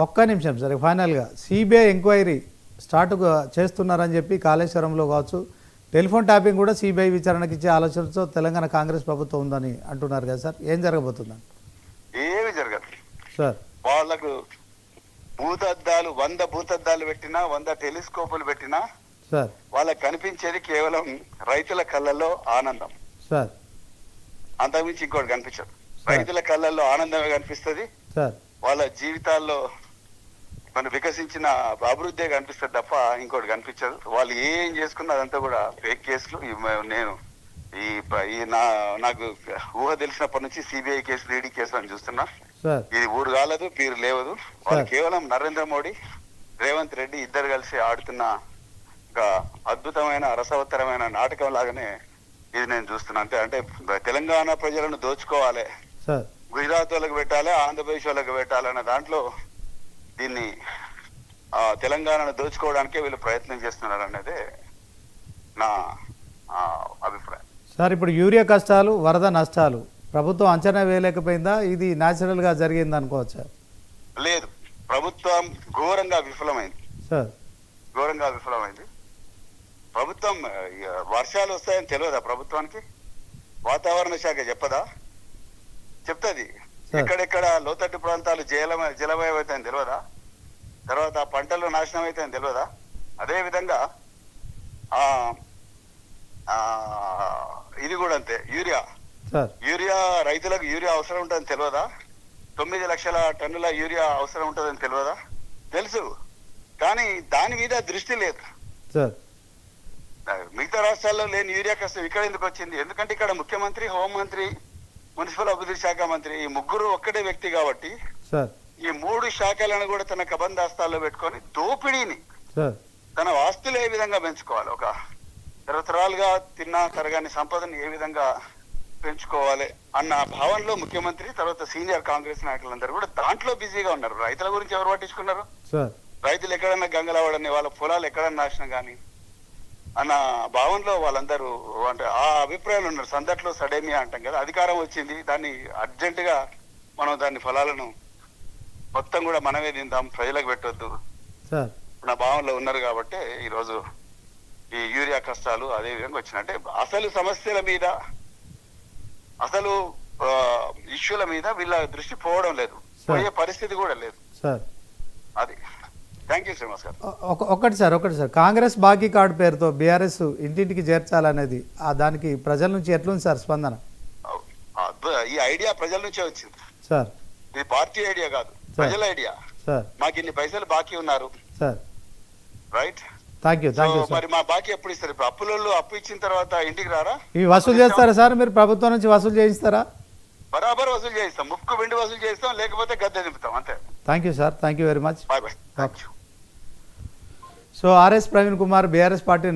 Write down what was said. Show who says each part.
Speaker 1: ఒక్క నిమిషం సార్ ఫైనల్గా సిబిఐ ఎంక్వైరీ స్టార్ట్ చేస్తున్నారని చెప్పి కాళేశ్వరంలో కావచ్చు టెలిఫోన్ ట్యాపింగ్ కూడా సిబిఐ విచారణకి ఇచ్చే ఆలోచనతో తెలంగాణ కాంగ్రెస్ ప్రభుత్వం ఉందని అంటున్నారు కదా సార్ ఏం జరగబోతుందండి?
Speaker 2: ఏమి జరగదు.
Speaker 1: సార్.
Speaker 2: వాళ్ళకు భూతద్దాలు వంద భూతద్దాలు పెట్టినా వంద టెలిస్కోపులు పెట్టినా
Speaker 1: సార్.
Speaker 2: వాళ్ళకి కనిపించేది కేవలం రైతుల కళ్ళల్లో ఆనందం.
Speaker 1: సార్.
Speaker 2: అంతకుమించి ఇంకోటి కనిపించదు. రైతుల కళ్ళల్లో ఆనందమే కనిపిస్తుంది.
Speaker 1: సార్.
Speaker 2: వాళ్ళ జీవితాల్లో మన వికసించిన అభివృద్ధి కనిపిస్తుంది తప్ప ఇంకోటి కనిపించదు. వాళ్ళు ఏం చేసుకున్నా అదంతా కూడా ఫేక్ కేసులు నేను ఈ నా నాకు ఊహ తెలిసినప్పటి నుంచి సిబిఐ కేసు ఈడీ కేసు అని చూస్తున్నా. ఇది ఊరు కాలదు పీరు లేవదు. వాళ్ళు. కేవలం నరేంద్ర మోడీ రేవంత్ రెడ్డి ఇద్దరు కలిసి ఆడుతున్న ఒక అద్భుతమైన రసవత్తరమైన నాటకం లాగానే ఇది నేను చూస్తున్నా. అంతే అంటే తెలంగాణ ప్రజలను దోచుకోవాలి. గుజరాత్ వాళ్ళకి పెట్టాలి ఆంధ్రప్రదేశ్ వాళ్ళకి పెట్టాలి అన్న దాంట్లో దీన్ని తెలంగాణను దోచుకోవడానికే వీళ్ళు ప్రయత్నం చేస్తున్నారు అనేది నా అభిప్రాయం.
Speaker 1: సార్ ఇప్పుడు యూరియా కష్టాలు వరద నష్టాలు ప్రభుత్వం అంచనా వేయలేకపోయిందా? ఇది న్యాచురల్గా జరిగింది అనుకోవచ్చా?
Speaker 2: లేదు. ప్రభుత్వం ఘోరంగా విఫలమైంది.
Speaker 1: సార్.
Speaker 2: ఘోరంగా విఫలమైంది. ప్రభుత్వం వర్షాలు వస్తాయని తెలియదా ప్రభుత్వానికి? వాతావరణ శాఖ చెప్పదా? చెప్తుంది. ఎక్కడెక్కడ లోతట్టు ప్రాంతాలు జలమయ జలమయం అవుతాయని తెలియదా తర్వాత పంటలు నాశనం అవుతాయని తెలియదా అదే విధంగా ఆ ఆ, ఇది కూడా అంతే యూరియా. యూరియా రైతులకు యూరియా అవసరం ఉంటుందని తెలియదా తొమ్మిది లక్షల టన్నుల యూరియా అవసరం ఉంటుందని తెలియదా తెలుసు. కానీ దాని మీద దృష్టి లేదు. మిగతా రాష్ట్రాల్లో లేని యూరియా కష్టం ఇక్కడ ఎందుకు వచ్చింది? ఎందుకంటే ఇక్కడ ముఖ్యమంత్రి హోంమంత్రి మున్సిపల్ అభివృద్ధి శాఖ మంత్రి ఈ ముగ్గురు ఒక్కడే వ్యక్తి కాబట్టి ఈ మూడు శాఖలను కూడా తన కబందాస్తాల్లో పెట్టుకొని దోపిడీని తన ఆస్తులు ఏ విధంగా పెంచుకోవాలి? ఒక తరతరాలుగా తిన్న తరగాని సంపదను ఏ విధంగా పెంచుకోవాలి అన్న భావనలో ముఖ్యమంత్రి తర్వాత సీనియర్ కాంగ్రెస్ నాయకులందరూ కూడా దాంట్లో బిజీగా ఉన్నారు. రైతుల గురించి ఎవరు పట్టించుకున్నారు? రైతులు ఎక్కడన్నా గంగలవడని వాళ్ళ పొలాలు ఎక్కడన్నా నాశనం కానీ అన్న భావనలో వాళ్ళందరూ అంటే ఆ అభిప్రాయాలు ఉన్నారు. సందట్లో సడేమియా అంటాం కదా అధికారం వచ్చింది. దాన్ని అర్జెంటుగా మనం దాని ఫలాలను మొత్తం కూడా మనమే తిందాం ప్రజలకు పెట్టొద్దు. నా భావనలో ఉన్నారు కాబట్టి ఈరోజు ఈ యూరియా కష్టాలు అదే విధంగా వచ్చినట్టే అసలు సమస్యల మీద అసలు ఇష్యూల మీద వీళ్ళ దృష్టి పోవడం లేదు. పోయే పరిస్థితి కూడా లేదు. అది. థ్యాంక్ యూ శ్రీనివాస్ గారు
Speaker 1: ఒకటి సార్ ఒకటి సార్. కాంగ్రెస్ బాకీ కార్డు పేరుతో బీఆర్ఎస్ ఇంటింటికి చేర్చాలనేది ఆ దానికి ప్రజల నుంచి ఎట్లుంది సార్ స్పందన?
Speaker 2: ఈ ఐడియా ప్రజల నుంచే వచ్చింది.
Speaker 1: సార్.
Speaker 2: ఇది పార్టీ ఐడియా కాదు. ప్రజల ఐడియా.
Speaker 1: సార్.
Speaker 2: మాకు ఇన్ని పైసలు బాకీ ఉన్నారు.
Speaker 1: Sir.
Speaker 2: Right
Speaker 1: thank you thank you
Speaker 2: మరి మా బాకీ ఎప్పుడు ఇస్తారు? ఇప్పుడు అప్పులలో అప్పు ఇచ్చిన తర్వాత ఇంటికి రారా?
Speaker 1: ఇవి వసూలు చేస్తారా సార్ మీరు? ప్రభుత్వం నుంచి వసూలు చేయిస్తారా?
Speaker 2: బరాబర్ వసూలు చేయిస్తాం. ముక్కు వెండి వసూలు చేయిస్తాం లేకపోతే గద్దె దింపుతాం. అంతే.
Speaker 1: Thank you sir thank you very much
Speaker 2: bye bye thank you
Speaker 1: so RS Praveen Kumar BRS party